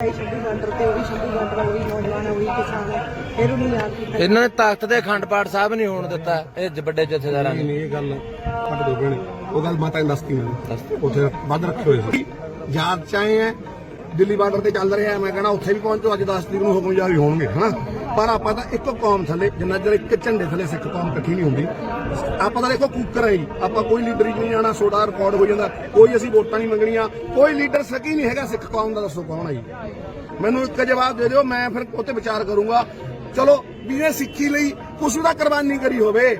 ਆਈ ਛੱਬੀ ਬਾਰਡਰ ਤੇ ਉਹੀ ਛੱਬੀ ਬਾਰਡਰ ਉਹੀ ਨੌਜਵਾਨ ਹੈ ਉਹੀ ਕਿਸਾਨ ਹੈ ਫਿਰ ਉਹਨੂੰ ਯਾਦ ਕੀਤਾ ਇਹਨਾਂ ਨੇ ਤਖਤ ਦੇ ਅਖੰਡ ਪਾਠ ਸਾਹਿਬ ਨਹੀਂ ਹੋਣ ਦਿੱਤਾ ਇਹ ਵੱਡੇ ਜਥੇਦਾਰਾਂ ਨੇ ਨਹੀਂ ਇਹ ਗੱਲ ਸਾਡੇ ਦੋ ਨੇ। ਉਹ ਗੱਲ ਮਾਤਾ ਨੇ ਦੱਸਤੀ ਮੈਨੂੰ। ਉੱਥੇ ਵੱਧ ਰੱਖੇ ਹੋਏ ਸੀ। ਯਾਦ ਚਾਹੇ ਹੈ ਦਿੱਲੀ ਬਾਰਡਰ ਤੇ ਚੱਲ ਰਿਹਾ ਮੈਂ ਕਹਿੰਦਾ ਉੱਥੇ ਵੀ ਪਹੁੰਚੋ ਅੱਜ 10 ਤਰੀਕ ਨੂੰ ਹੁਕਮ ਜਾਰੀ ਹੋਣਗੇ ਹਨਾ? ਪਰ ਆਪਾਂ ਤਾਂ ਇੱਕੋ ਕੌਮ ਥੱਲੇ, ਜਿੰਨਾ ਚਿਰ ਇੱਕ ਝੰਡੇ ਥੱਲੇ ਸਿੱਖ ਕੌਮ ਇਕੱਠੀ ਨਹੀਂ ਹੁੰਦੀ, ਆਪਾਂ ਤਾਂ ਦੇਖੋ ਕੂਕਰ ਹੈ ਜੀ। ਆਪਾਂ ਕੋਈ ਲੀਡਰ ਨਹੀਂ ਜਾਣਾ ਸੋਡਾ ਰਿਕਾਰਡ ਹੋ ਜਾਂਦਾ। ਕੋਈ ਅਸੀਂ ਵੋਟਾਂ ਨਹੀਂ ਮੰਗਣੀਆਂ, ਕੋਈ ਲੀਡਰ ਸਕੀ ਨਹੀਂ ਹੈਗਾ ਸਿੱਖ ਕੌਮ ਦਾ, ਦੱਸੋ ਕੌਣ ਹੈ ਜੀ? ਮੈਨੂੰ ਇੱਕ ਜਵਾਬ ਦੇ ਦਿਓ, ਮੈਂ ਫਿਰ ਉੱਤੇ ਵਿਚਾਰ ਕਰੂੰਗਾ। ਚਲੋ ਵੀ ਇਹ ਸਿੱਖੀ ਲਈ ਕੁਛ ਦਾ ਕੁਰਬਾਨੀ ਕਰੀ ਹੋਵੇ।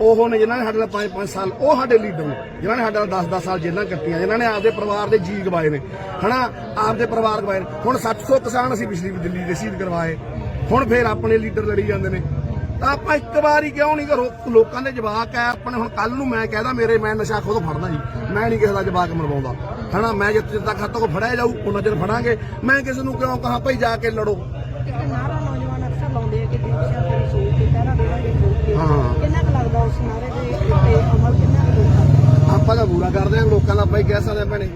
ਉਹ ਨੇ ਜਿਨ੍ਹਾਂ ਨੇ ਸਾਡੇ ਨਾਲ 5-5 ਸਾਲ, ਉਹ ਸਾਡੇ ਲੀਡਰ ਨੇ। ਜਿਨ੍ਹਾਂ ਨੇ ਸਾਡੇ ਨਾਲ 10-10 ਸਾਲ ਜੇਲਾਂ ਕੱਟੀਆਂ, ਜਿਨ੍ਹਾਂ ਨੇ ਆਪਦੇ ਪਰਿਵਾਰ ਦੇ ਜੀ ਗਵਾਏ ਨੇ। ਹਨਾ, ਆਪਦੇ ਪਰਿਵਾਰ ਗਵਾਏ ਨੇ। ਹੁਣ 700 ਕਿਸਾਨ ਅਸੀਂ ਪਿਛਲੀ ਦਿੱਲੀ ਦੇ ਸ਼ਹੀਦ ਕਰਵਾਏ। ਹੁਣ ਫੇਰ ਆਪਣੇ ਲੀਡਰ ਲੜੀ ਜਾਂਦੇ ਨੇ। ਤਾਂ ਆਪਾਂ ਇੱਕ ਵਾਰੀ ਕਿਉਂ ਨਹੀਂ ਕਰੋ? ਲੋਕਾਂ ਦੇ ਜਵਾਕ ਹੈ ਆਪਣੇ ਹੁਣ ਕੱਲ ਨੂੰ ਮੈਂ ਕਹਿਦਾ ਮੇਰੇ ਮੈਂ ਨਸ਼ਾ ਖੁਦ ਫੜਦਾ ਜੀ। ਮੈਂ ਨਹੀਂ ਕਿਸੇ ਦਾ ਜਵਾਕ ਮਰਵਾਉਂਦਾ। ਹਨਾ ਮੈਂ ਜਿੱਤ ਤੱਕ ਹੱਥੋਂ ਫੜਿਆ ਜਾਊ ਉਹਨਾਂ ਚਿਰ ਫੜਾਂਗੇ। ਮੈਂ ਕਿਸੇ ਨੂੰ ਕਿਉਂ ਕਹਾਂ ਭਈ ਜਾ ਕੇ ਲੜੋ। ਆ ਕਿ ਕੇ ਕੇ ਕੁ ਦੇ ਕੁ ਆਪਾਂ ਤਾਂ ਬੁਰਾ ਕਰਦੇ ਹਾਂ ਲੋਕਾਂ ਦਾ ਹੀ ਕਹਿ ਸਕਦੇ ਭੈਣੇ।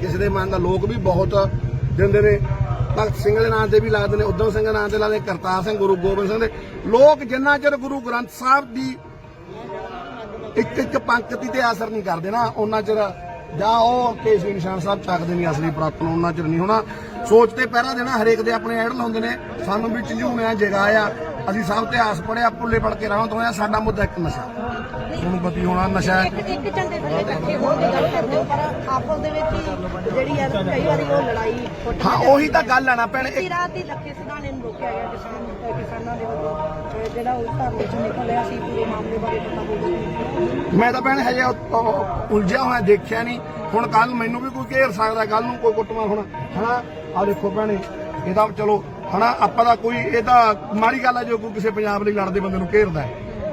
ਕਿਸੇ ਦੇ ਮਨ ਦਾ ਲੋਕ ਵੀ ਬਹੁਤ ਦਿੰਦੇ ਨੇ। ਭਗਤ ਸਿੰਘ ਦੇ ਨਾਂ ਤੇ ਵੀ ਲੱਗਦੇ ਨੇ ਉਦਮ ਸਿੰਘ ਦੇ ਨਾਂ ਤੇ ਲੱਗਦੇ ਕਰਤਾਰ ਸਿੰਘ, ਗੁਰੂ ਗੋਬਿੰਦ ਸਿੰਘ ਦੇ। ਲੋਕ ਜਿੰਨਾ ਚਿਰ ਗੁਰੂ ਗ੍ਰੰਥ ਸਾਹਿਬ ਦੀ ਇੱਕ ਇੱਕ ਪੰਕਤੀ ਤੇ ਅਸਰ ਨਹੀਂ ਕਰਦੇ ਨਾ, ਉਹਨਾਂ ਚਿਰ ਜਾਂ ਉਹ ਕੇਸਰੀ ਨਿਸ਼ਾਨ ਸਾਹਿਬ ਚੱਕਦੇ ਨਹੀਂ ਅਸਲੀ ਪ੍ਰਾਪਤ ਉਹਨਾਂ ਚਿਰ ਨਹੀਂ ਹੋਣਾ। ਸੋਚ ਤੇ ਪਹਿਰਾ ਦੇਣਾ ਹਰੇਕ ਦੇ ਆਪਣੇ ਐਡਲ ਹੁੰਦੇ ਨੇ। ਸਾਨੂੰ ਵੀ ਝੰਜੂਣਿਆ ਜਗਾਇਆ ਅਸੀਂ ਸਭ ਤੇ ਆਸ ਪੜਿਆ ਪੁੱਲੇ ਪੜ ਕੇ ਰਹਾਂ ਤੋਂ ਆ ਸਾਡਾ ਮੁੱਦਾ ਇੱਕ ਨਸ਼ਾ। ਤੁਹਾਨੂੰ ਪਤੀ ਹੋਣਾ ਨਸ਼ਾ। ਇੱਕ ਇੱਕ ਝੰਡੇ ਥੱਲੇ ਇਕੱਠੇ ਹੋਣ ਦੀ ਗੱਲ ਕਰਦੇ ਹੋ ਪਰ ਆਪਸ ਦੇ ਵਿੱਚ ਹੀ ਜਿਹੜੀ ਹੈ ਕਈ ਵਾਰੀ ਉਹ ਲੜਾਈ ਫੁੱਟ ਹਾਂ ਉਹੀ ਤਾਂ ਗੱਲ ਹੈ ਨਾ ਭੈਣ ਇਸੀ ਰਾਤ ਹੀ ਲੱਖੇ ਸਿਧਾਣੇ ਨੂੰ ਰੋਕਿਆ ਗਿਆ ਕਿਸਾਨ ਕਿਸਾਨਾਂ ਦੇ ਵੱਲੋਂ। ਜਿਹੜਾ ਉਹ ਧਰਨੇ ਚੋਂ ਨਿਕਲਿਆ ਸੀ ਪੂਰੇ ਮਾਮਲੇ ਬਾਰੇ ਪਤਾ ਹੋਊਗਾ। ਮੈਂ ਤਾਂ ਭੈਣ ਹਜੇ ਉਲਝਿਆ ਹੋਇਆ ਦੇਖਿਆ ਨਹੀਂ। ਹੁਣ ਕੱਲ ਮੈਨੂੰ ਵੀ ਕੋਈ ਘੇਰ ਸਕਦਾ ਕੱਲ ਨੂੰ ਕੋਈ ਕੁੱਟਮਾ ਹੁਣ, ਹਨਾ? ਆ ਦੇਖੋ ਭੈਣੇ, ਇਹਦਾ ਚਲੋ, ਹਨਾ, ਆਪਾਂ ਦਾ ਕੋਈ, ਇਹ ਤਾਂ ਮਾੜੀ ਗੱਲ ਹੈ ਜੋ ਕੋਈ ਕਿਸੇ ਪੰਜਾਬ ਲਈ ਲੜਦੇ ਬੰਦੇ ਨੂੰ ਘੇਰਦਾ ਹੈ।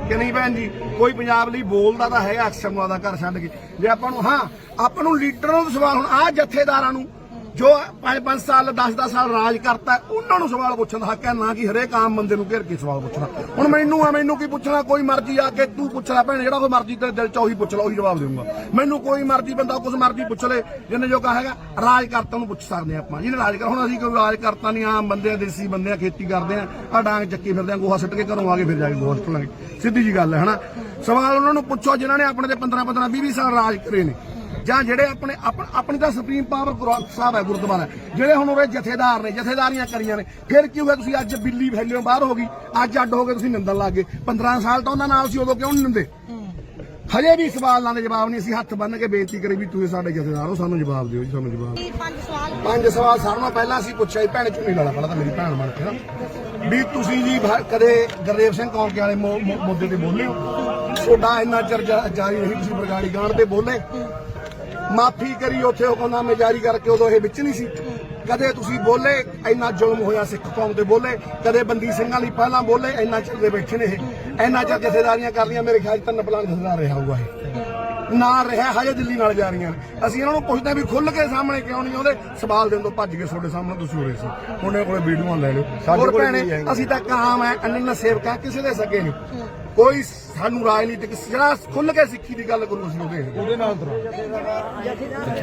ਕਿ ਨਹੀਂ ਭੈਣ ਜੀ, ਕੋਈ ਪੰਜਾਬ ਲਈ ਬੋਲਦਾ ਤਾਂ ਹੈ ਅਕਸਰ ਨੂੰ ਆਦਾ ਘਰ ਛੱਡ ਕੇ। ਜੇ ਆਪਾਂ ਨੂੰ, ਹਾਂ, ਆਪਾਂ ਨੂੰ ਲੀਡਰਾਂ ਨੂੰ ਸਵਾਲ ਹੁਣ ਆ ਜਥੇਦਾਰਾਂ ਨੂੰ ਜੋ 5-5 ਸਾਲ 10-10 ਸਾਲ ਰਾਜ ਕਰਤਾ, ਉਹਨਾਂ ਨੂੰ ਸਵਾਲ ਪੁੱਛਣ ਦਾ ਹੱਕ ਹੈ, ਨਾ ਕਿ ਹਰੇਕ ਆਮ ਬੰਦੇ ਨੂੰ ਘੇਰ ਕੇ ਸਵਾਲ ਪੁੱਛਣਾ। ਹੁਣ ਮੈਨੂੰ ਆ, ਮੈਨੂੰ ਕੀ ਪੁੱਛਣਾ? ਕੋਈ ਮਰਜ਼ੀ ਆ ਕੇ ਤੂੰ ਪੁੱਛ ਲੈ ਭੈਣ, ਜਿਹੜਾ ਕੋਈ ਮਰਜ਼ੀ ਤੇਰੇ ਦਿਲ ਚ ਉਹੀ ਪੁੱਛ ਲੈ, ਉਹੀ ਜਵਾਬ ਦੇਊਂਗਾ। ਮੈਨੂੰ ਕੋਈ ਮਰਜ਼ੀ ਬੰਦਾ ਕੁਝ ਮਰਜ਼ੀ ਪੁੱਛ ਲੈ, ਜਿੰਨੇ ਜੋ ਹੈਗਾ ਰਾਜ ਕਰਤਾ ਨੂੰ ਪੁੱਛ ਸਕਦੇ ਆਪਾਂ। ਜਿਹਨੇ ਰਾਜ ਕਰ ਹੁਣ ਅਸੀਂ ਕੋਈ ਰਾਜ ਕਰਤਾ ਨਹੀਂ, ਆਮ ਬੰਦੇ ਆ, ਦੇਸੀ ਬੰਦੇ ਆ, ਖੇਤੀ ਕਰਦੇ ਆ ਆ ਡਾਂਗ ਚੱਕੀ ਫਿਰਦੇ ਆ, ਗੋਹਾ ਸੁੱਟ ਕੇ ਘਰੋਂ ਆ ਕੇ ਫਿਰ ਜਾ ਕੇ ਗੋਹਾ ਸੁੱਟ ਲਾਂਗੇ ਸਿੱਧੀ ਜੀ ਗੱਲ ਹੈ, ਹਨਾ? ਸਵਾਲ ਉਹਨਾਂ ਨੂੰ ਪੁੱਛੋ, ਜਿਨ੍ਹਾਂ ਨੇ ਆਪਣੇ ਤੇ 15 15 20 20 ਸਾਲ ਰਾਜ ਕਰੇ ਨੇ। ਜਾਂ ਜਿਹੜੇ ਆਪਣੇ ਆਪਣ- ਤਾਂ ਸੁਪਰੀਮ ਪਾਵਰ ਗ੍ਰੰਥ ਸਾਹਿਬ ਹੈ ਗੁਰਦੁਆਰਾ ਜਿਹੜੇ ਹੁਣ ਉਹਦੇ ਜਥੇਦਾਰ ਨੇ ਜਥੇਦਾਰੀਆਂ ਕਰੀਆਂ ਨੇ ਫਿਰ ਕੀ ਹੋਇਆ ਤੁਸੀਂ ਅੱਜ ਬਿੱਲੀ ਫੈਲਿਓ ਬਾਹਰ ਹੋ ਗਈ ਅੱਜ ਅੱਡ ਹੋ ਕੇ ਤੁਸੀਂ ਨਿੰਦਣ ਲੱਗ ਗਏ। 15 ਸਾਲ ਤਾਂ ਉਹਨਾਂ ਨਾਲ ਸੀ ਉਦੋਂ ਕਿਉਂ ਨਹੀਂ ਨਿੰਦੇ? ਹਜੇ ਵੀ ਸਵਾਲਾਂ ਦੇ ਜਵਾਬ ਨਹੀਂ ਅਸੀਂ ਹੱਥ ਬੰਨ ਕੇ ਬੇਨਤੀ ਕਰੀ ਵੀ ਤੁਸੀਂ ਸਾਡੇ ਜਥੇਦਾਰ ਹੋ ਸਾਨੂੰ ਜਵਾਬ ਦਿਓ ਜੀ ਸਾਨੂੰ ਜਵਾਬ ਪੰਜ ਸਵਾਲ ਪੰਜ ਸਵਾਲ ਸਾਰਿਆਂ ਨਾਲੋਂ ਪਹਿਲਾਂ ਅਸੀਂ ਪੁੱਛਿਆ ਸੀ ਭੈਣ ਚੁੰਨੀ ਲਾਲਾ ਪਹਿਲਾਂ ਤਾਂ ਮੇਰੀ ਭੈਣ ਬਣ ਕੇ ਨਾ। ਵੀ ਤੁਸੀਂ ਜੀ ਕਦੇ ਗੁਰਦੇਵ ਸਿੰਘ ਕੌਂਕੇ ਵਾਲੇ ਮੁੱਦੇ ਤੇ ਬੋਲੇ ਹੋ? ਤੁਹਾਡਾ ਇੰਨਾ ਚਿਰ ਜਾ- ਜਾਰੀ ਰਹੀ ਤੁਸੀਂ ਬਰਗਾੜੀ ਗਾਣ ਤੇ ਬੋਲੇ। ਮਾਫੀ ਕਰੀ ਉੱਥੇ ਹੁਕਮਨਾਮੇ ਜਾਰੀ ਕਰਕੇ ਉਦੋਂ ਇਹ ਵਿੱਚ ਨਹੀਂ ਸੀ। ਕਦੇ ਤੁਸੀਂ ਬੋਲੇ, ਇੰਨਾ ਜ਼ੁਲਮ ਹੋਇਆ ਸਿੱਖ ਕੌਮ ਤੇ ਬੋਲੇ। ਕਦੇ ਬੰਦੀ ਸਿੰਘਾਂ ਲਈ ਪਹਿਲਾਂ ਬੋਲੇ, ਇੰਨਾ ਚਿਰ ਦੇ ਬੈਠੇ ਨੇ ਇਹ ਇੰਨਾ ਚਿਰ ਜਥੇਦਾਰੀਆਂ ਕਰ ਲਈਆਂ, ਮੇਰੇ ਖਿਆਲ 'ਚ ਤਾਂ ਨਪਲਾਂ ਜਥੇਦਾਰ ਰਿਹਾ ਹੋਊਗਾ ਇਹ। ਨਾ ਰਿਹਾ ਹਜੇ ਦਿੱਲੀ ਨਾਲ ਜਾ ਰਹੀਆਂ ਨੇ। ਅਸੀਂ ਇਹਨਾਂ ਨੂੰ ਪੁੱਛਦੇ ਵੀ ਖੁੱਲ ਕੇ ਸਾਹਮਣੇ ਕਿਉਂ ਨਹੀਂ ਆਉਂਦੇ? ਸਵਾਲ ਦੇਣ ਤੋਂ ਭੱਜ ਕੇ ਤੁਹਾਡੇ ਸਾਹਮਣੇ ਤੁਸੀਂ ਹੋ ਰਹੇ ਸੀ ਉਹਨੇ ਕੋਲੇ ਵੀਡੀਓਆਂ ਲੈ ਲਓ। ਹੋਰ ਭੈਣੇ ਅਸੀਂ ਤਾਂ ਕਾਮ ਹੈ ਅਨੰਨ ਸੇਵਕਾ ਕਿਸੇ ਦੇ ਸਕੇ ਨਹੀਂ। ਕੋਈ ਸਾਨੂੰ ਰਾਜਨੀਤਿਕ ਜਿਹੜਾ ਖੁੱਲ ਕੇ ਸਿੱਖੀ ਦੀ ਗੱਲ ਕਰੂ ਅਸੀਂ ਉਹਦੇ ਉਹਦੇ ਨਾਲ ਜਥੇਦਾਰ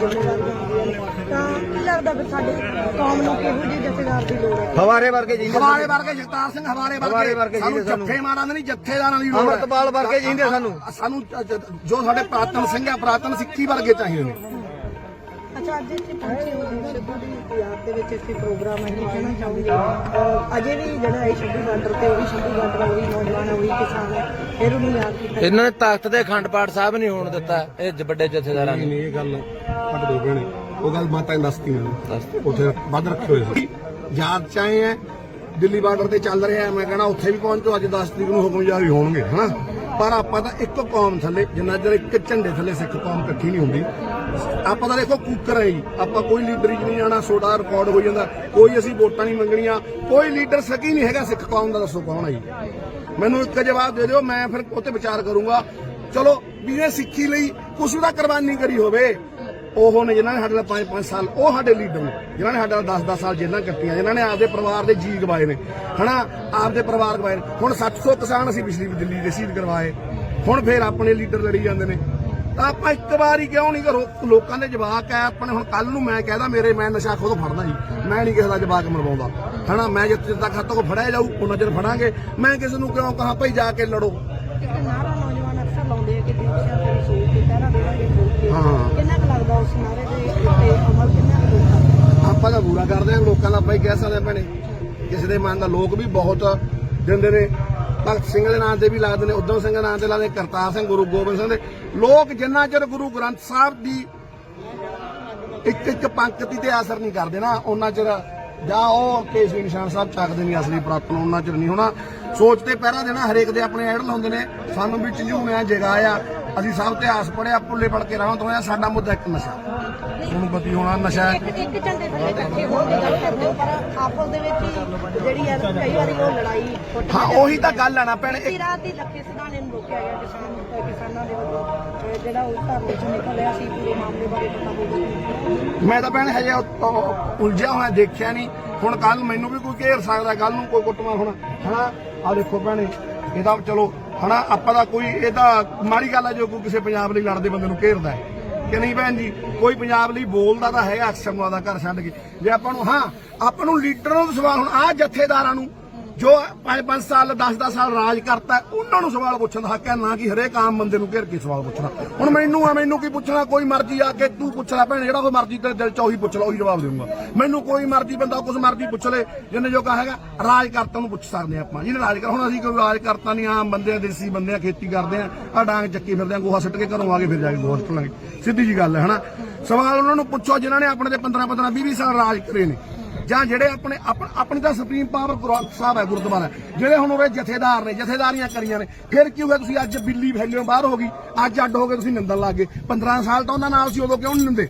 ਮੇਨ ਆਗੂ ਹੁੰਦਾ ਹੈ ਨਾ ਉਹਨਾਂ ਦੀਆਂ ਜ਼ਿੰਮੇਵਾਰੀਆਂ ਹੁੰਦੀਆਂ ਨੇ ਤਾਂ ਕੀ ਲੱਗਦਾ ਫਿਰ ਸਾਡੇ ਕੌਮ ਨੂੰ ਕਿਹੋ ਜਿਹੇ ਜਥੇਦਾਰ ਦੀ ਲੋੜ ਹੈ ਹਵਾਰੇ ਵਰਗੇ। ਜੀ ਹਵਾਰੇ ਵਰਗੇ ਜਗਤਾਰ ਸਿੰਘ ਹਵਾਰੇ ਵਰਗੇ ਸਾਨੂੰ ਜੱਫੇ ਮਾਰਾਂ ਨਹੀਂ ਜੱਥੇਦਾਰਾਂ ਦੀ ਲੋੜ ਹੈ। ਅੰਮ੍ਰਿਤਪਾਲ ਵਰਗੇ ਜਿੰਦੇ ਸਾਨੂੰ। ਸਾਨੂੰ ਜੋ ਸਾਡੇ ਪ੍ਰਾਤਨ ਸਿੰਘ ਆ ਪ੍ਰਾਤਨ ਸਿੱਖੀ ਵਰਗੇ ਚਾਹੀਦੇ ਨੇ। ਅੱਛਾ ਅੱਜ ਇੱਥੇ ਪਹੁੰਚੇ ਹੋ ਜੀ ਸਿੱਧੂ ਦੀ ਯਾਦ ਦੇ ਵਿੱਚ ਇੱਥੇ ਪ੍ਰੋਗਰਾਮ ਹੈ ਕੀ ਕਹਿਣਾ ਚਾਹੁੰਦੇ ਅਹ ਅਜੇ ਵੀ ਜਿਹੜਾ ਇਹ ਛੱਬੀ ਬਾਰਡਰ ਤੇ ਉਹੀ ਛੱਬੀ ਬਾਰਡਰ ਉਹੀ ਨੌਜਵਾਨ ਹੈ ਉਹੀ ਕਿਸਾਨ ਹੈ ਫਿਰ ਉਹਨੂੰ ਯਾਦ ਕੀਤਾ। ਇਹਨਾਂ ਨੇ ਤਖਤ ਦੇ ਅਖੰਡ ਪਾਠ ਸਾਹਿਬ ਨਹੀਂ ਹੋਣ ਦਿੱਤਾ ਇਹ ਜ- ਵੱਡੇ ਜਥੇਦਾਰਾਂ ਨੇ। ਨਹੀਂ ਇਹ ਗੱਲ ਸਾਡੇ ਦੋ ਨੇ। ਉਹ ਗੱਲ ਮਾਤਾ ਨੇ ਦੱਸਤੀ ਮੈਨੂੰ। ਉੱਥੇ ਵੱਧ ਰੱਖੇ ਹੋਏ ਸੀ। ਯਾਦ ਚਾਹੇ ਹੈ ਦਿੱਲੀ ਬਾਰਡਰ ਤੇ ਚੱਲ ਰਿਹਾ ਮੈਂ ਕਹਿੰਦਾ ਉੱਥੇ ਵੀ ਪਹੁੰਚੋ ਅੱਜ 10 ਤਰੀਕ ਨੂੰ ਹੁਕਮ ਜਾਰੀ ਹੋਣਗੇ ਹਨਾ? ਪਰ ਆਪਾਂ ਤਾਂ ਇੱਕੋ ਕੌਮ ਥੱਲੇ ਜਿੰਨਾ ਚਿਰ ਇੱਕ ਝੰਡੇ ਥੱਲੇ ਸਿੱਖ ਕੌਮ ਇਕੱਠੀ ਨਹੀਂ ਹੁੰਦੀ ਆਪਾਂ ਤਾਂ ਦੇਖੋ ਕੂਕਰ ਹੈ ਜੀ। ਆਪਾਂ ਕੋਈ ਲੀਡਰ ਹੀ ਨਹੀਂ ਜਾਣਾ ਸੋਡਾ ਰਿਕਾਰਡ ਹੋ ਜਾਂਦਾ। ਕੋਈ ਅਸੀਂ ਵੋਟਾਂ ਨਹੀਂ ਮੰਗਣੀਆਂ। ਕੋਈ ਲੀਡਰ ਸਕੀ ਨਹੀਂ ਹੈਗਾ ਸਿੱਖ ਕੌਮ ਦਾ, ਦੱਸੋ ਕੌਣ ਹੈ ਜੀ? ਮੈਨੂੰ ਇੱਕ ਜਵਾਬ ਦੇ ਦਿਓ, ਮੈਂ ਫਿਰ ਉੱਤੇ ਵਿਚਾਰ ਕਰੂੰਗਾ। ਚਲੋ ਵੀ ਸਿੱਖੀ ਲਈ ਕੁਛ ਦਾ ਕੁਰਬਾਨੀ ਕਰੀ ਹੋਵੇ। ਉਹ ਨੇ ਜਿਨ੍ਹਾਂ ਨੇ ਸਾਡੇ ਨਾਲ 5-5 ਸਾਲ, ਉਹ ਸਾਡੇ ਲੀਡਰ ਨੇ। ਜਿਨ੍ਹਾਂ ਨੇ ਸਾਡੇ ਨਾਲ 10-10 ਸਾਲ ਜੇਲਾਂ ਕੱਟੀਆਂ, ਜਿਨ੍ਹਾਂ ਨੇ ਆਪਦੇ ਪਰਿਵਾਰ ਦੇ ਜੀ ਗਵਾਏ ਨੇ। ਹਨਾ, ਆਪਦੇ ਪਰਿਵਾਰ ਗਵਾਏ ਨੇ। ਹੁਣ 700 ਕਿਸਾਨ ਅਸੀਂ ਪਿਛਲੀ ਦਿੱਲੀ ਦੇ ਸ਼ਹੀਦ ਕਰਵਾਏ। ਹੁਣ ਫੇਰ ਆਪਣੇ ਲੀਡਰ ਲੜੀ ਜਾਂਦੇ ਨੇ। ਤਾਂ ਆਪਾਂ ਇੱਕ ਵਾਰੀ ਕਿਉਂ ਨਹੀਂ ਕਰੋ? ਲੋਕਾਂ ਦੇ ਜਵਾਕ ਆ ਆਪਣੇ ਹੁਣ ਕੱਲ ਨੂੰ ਮੈਂ ਕਹਿਦਾ ਮੇਰੇ ਮੈਂ ਨਸ਼ਾ ਖੁਦ ਫੜਦਾ ਜੀ। ਮੈਂ ਨਹੀਂ ਕਿਸੇ ਦਾ ਜਵਾਕ ਮਰਵਾਉਂਦਾ। ਹਨਾ ਮੈਂ ਜਿੱਥੇ ਤੱਕ ਹੱਥੋਂ ਕੋ ਫੜਿਆ ਜਾਊ ਉਹਨਾਂ ਚਿਰ ਫੜਾਂਗੇ। ਮੈਂ ਕਿਸੇ ਨੂੰ ਕਿਉਂ ਕਹਾਂ ਭਾਈ ਜਾ ਕੇ ਲੜੋ। ਇੱਕ ਨਾਰਾ ਨੌਜਵਾਨ ਅਕਸਰ ਲਾਉਂਦੇ ਆ ਕਿ ਦਿਵਸਿਆ ਤੇਰੀ ਸੋਚ ਤੇ ਪਹਿਰਾ ਦੇਵਾਂਗੇ ਠੋਕ ਕੇ ਹਾਂ। ਕਿੰਨਾ ਕੁ ਲੱਗਦਾ ਉਸ ਨਾਰੇ ਦੇ ਉੱਤੇ ਅਮਲ ਕਿੰਨਾ ਕੁ ਹੋਊਗਾ ਆਪਾਂ ਤਾਂ ਬੁਰਾ ਕਰਦੇ ਹਾਂ ਲੋਕਾਂ ਦਾ ਭਾਈ ਕਹਿ ਸਕਦੇ ਹਾਂ ਭੈਣੇ। ਕਿਸੇ ਦੇ ਮਨ ਦਾ ਲੋਕ ਵੀ ਬਹੁਤ ਦਿੰਦੇ ਨੇ। ਭਗਤ ਸਿੰਘ ਦੇ ਨਾਂ ਤੇ ਵੀ ਲੱਗਦੇ ਨੇ ਉਦਮ ਸਿੰਘ ਦੇ ਨਾਂ ਤੇ ਲੱਗਦੇ ਕਰਤਾਰ ਸਿੰਘ, ਗੁਰੂ ਗੋਬਿੰਦ ਸਿੰਘ ਦੇ। ਲੋਕ ਜਿੰਨਾ ਚਿਰ ਗੁਰੂ ਗ੍ਰੰਥ ਸਾਹਿਬ ਦੀ ਇੱਕ ਇੱਕ ਪੰਕਤੀ ਤੇ ਅਸਰ ਨਹੀਂ ਕਰਦੇ ਨਾ, ਉਹਨਾਂ ਚਿਰ ਜਾਂ ਉਹ ਕੇਸਰੀ ਨਿਸ਼ਾਨ ਸਾਹਿਬ ਚੱਕਦੇ ਨਹੀਂ ਅਸਲੀ ਪ੍ਰਾਪਤ ਨੂੰ, ਉਹਨਾਂ ਚਿਰ ਨਹੀਂ ਹੋਣਾ। ਸੋਚ ਤੇ ਪਹਿਰਾ ਦੇਣਾ ਹਰੇਕ ਦੇ ਆਪਣੇ ਐਡ ਲਾਉਂਦੇ ਨੇ। ਸਾਨੂੰ ਵੀ ਝੰਜੂਣਿਆ ਜਗਾਇਆ। ਅਸੀਂ ਸਭ ਇਤਿਹਾਸ ਪੜਿਆ ਪੁੱਲੇ ਪੜ ਕੇ ਰਹਿਣ ਤੋਂ ਸਾਡਾ ਮੁੱਦਾ ਇੱਕ ਨਸ਼ਾ। ਤੁਹਾਨੂੰ ਪਤੀ ਹੋਣਾ ਨਸ਼ਾ। ਇੱਕ ਇੱਕ ਝੰਡੇ ਥੱਲੇ ਇਕੱਠੇ ਹੋ ਕੇ ਗੱਲ ਕਰਦੇ ਹੋ ਪਰ ਆਪਸ ਦੇ ਵਿੱਚ ਹੀ ਜਿਹੜੀ ਹੈ ਕਈ ਵਾਰੀ ਉਹ ਲੜਾਈ ਫੁੱਟ ਹਾਂ ਉਹੀ ਤਾਂ ਗੱਲ ਆ ਨਾ ਭੈਣ ਬੀਤੀ ਰਾਤ ਦੀ ਲੱਖੇ ਸਿਧਾਣੇ ਨੂੰ ਰੋਕਿਆ ਗਿਆ ਕਿਸਾਨ ਕਿਸਾਨਾਂ ਦੇ ਵੱਲੋਂ ਜਿਹੜਾ ਉਹ ਘਰ ਵਿੱਚੋਂ ਨਿਕਲ ਰਿਹਾ ਸੀ ਪੂਰੇ ਮਾਮਲੇ ਬਾਰੇ ਪਤਾ ਹੋਊਗਾ ਮੈਂ ਤਾਂ ਭੈਣ ਹਜੇ ਉਲਝਿਆ ਹੋਇਆ ਦੇਖਿਆ ਨਹੀਂ। ਹੁਣ ਕੱਲ ਮੈਨੂੰ ਵੀ ਕੋਈ ਘੇਰ ਸਕਦਾ ਕੱਲ ਨੂੰ ਕੋਈ ਕੁੱਟਮਾਰ ਹੋਣਾ। ਹਨਾ? ਆ ਦੇਖੋ ਭੈਣੇ ਇਹ ਤਾਂ ਚਲੋ ਹਨਾ ਆਪਾਂ ਦਾ ਕੋਈ, ਇਹ ਤਾਂ ਮਾੜੀ ਗੱਲ ਹੈ ਜੋ ਕੋਈ ਕਿਸੇ ਪੰਜਾਬ ਲਈ ਲੜਦੇ ਬੰਦੇ ਨੂੰ ਘੇਰਦਾ ਹੈ। ਕਿ ਨਹੀਂ ਭੈਣ ਜੀ, ਕੋਈ ਪੰਜਾਬ ਲਈ ਬੋਲਦਾ ਤਾਂ ਹੈਗਾ ਅਕਸਰ ਨੂੰ ਘਰ ਛੱਡ ਕੇ। ਜੇ ਆਪਾਂ ਨੂੰ, ਹਾਂ, ਆਪਾਂ ਨੂੰ ਲੀਡਰਾਂ ਨੂੰ ਸਵਾਲ ਹੁਣ, ਆਹ ਜਥੇਦਾਰਾਂ ਨੂੰ ਜੋ 5-5 ਸਾਲ 10-10 ਸਾਲ ਰਾਜ ਕਰਤਾ, ਉਹਨਾਂ ਨੂੰ ਸਵਾਲ ਪੁੱਛਣ ਦਾ ਹੱਕ ਹੈ, ਨਾ ਕਿ ਹਰੇਕ ਆਮ ਬੰਦੇ ਨੂੰ ਘੇਰ ਕੇ ਸਵਾਲ ਪੁੱਛਣਾ। ਹੁਣ ਮੈਨੂੰ ਆ, ਮੈਨੂੰ ਕੀ ਪੁੱਛਣਾ? ਕੋਈ ਮਰਜ਼ੀ ਆ ਕੇ ਤੂੰ ਪੁੱਛ ਲੈ ਭੈਣ, ਜਿਹੜਾ ਕੋਈ ਮਰਜ਼ੀ ਤੇਰੇ ਦਿਲ ਚ ਉਹੀ ਪੁੱਛ ਲੈ, ਉਹੀ ਜਵਾਬ ਦੇਊਂਗਾ। ਮੈਨੂੰ ਕੋਈ ਮਰਜ਼ੀ ਬੰਦਾ ਕੁਝ ਮਰਜ਼ੀ ਪੁੱਛ ਲੈ, ਜਿੰਨੇ ਜੋ ਹੈਗਾ, ਰਾਜ ਕਰਤਾ ਨੂੰ ਪੁੱਛ ਸਕਦੇ ਹਾਂ ਆਪਾਂ। ਜਿਹਨੇ ਰਾਜ ਕਰ ਹੁਣ ਅਸੀਂ ਕੋਈ ਰਾਜ ਕਰਤਾ ਨਹੀਂ, ਆਮ ਬੰਦੇ ਆ, ਦੇਸੀ ਬੰਦੇ ਆ, ਖੇਤੀ ਕਰਦੇ ਆ ਆ ਡਾਂਗ ਚੱਕੀ ਫਿਰਦੇ ਆ, ਗੋਹਾ ਸੁੱਟ ਕੇ ਘਰੋਂ ਆ ਕੇ ਫਿਰ ਜਾ ਕੇ ਗੋਹਾ ਸੁੱਟ ਲਾਂਗੇ। ਸਿੱਧੀ ਜੀ ਗੱਲ ਹੈ, ਹਨਾ? ਸਵਾਲ ਉਹਨਾਂ ਨੂੰ ਪੁੱਛੋ, ਜਿਨ੍ਹਾਂ ਨੇ ਆਪਣੇ ਤੇ 15 15 20 ਸਾਲ ਰਾਜ ਕਰੇ ਨੇ। ਜਾਂ ਜਿਹੜੇ ਆਪਣੇ ਆਪਣੀ ਤਾਂ ਸੁਪਰੀਮ ਪਾਵਰ ਗ੍ਰੰਥ ਸਾਹਿਬ ਹੈ ਗੁਰਦੁਆਰਾ, ਜਿਹੜੇ ਹੁਣ ਉਹਦੇ ਜਥੇਦਾਰ ਨੇ, ਜਥੇਦਾਰੀਆਂ ਕਰੀਆਂ ਨੇ, ਫਿਰ ਕੀ ਹੋਇਆ ਤੁਸੀਂ ਅੱਜ ਬਿੱਲੀ ਫੈਲਿਓ ਬਾਹਰ ਹੋ ਗਈ, ਅੱਜ ਅੱਡ ਹੋ ਗਏ ਤੁਸੀਂ ਨਿੰਦਣ ਲੱਗ ਗਏ। 15 ਸਾਲ ਤਾਂ ਉਹਨਾਂ ਨਾਲ ਸੀ, ਉਦੋਂ ਕਿਉਂ ਨਹੀਂ ਨਿੰਦੇ?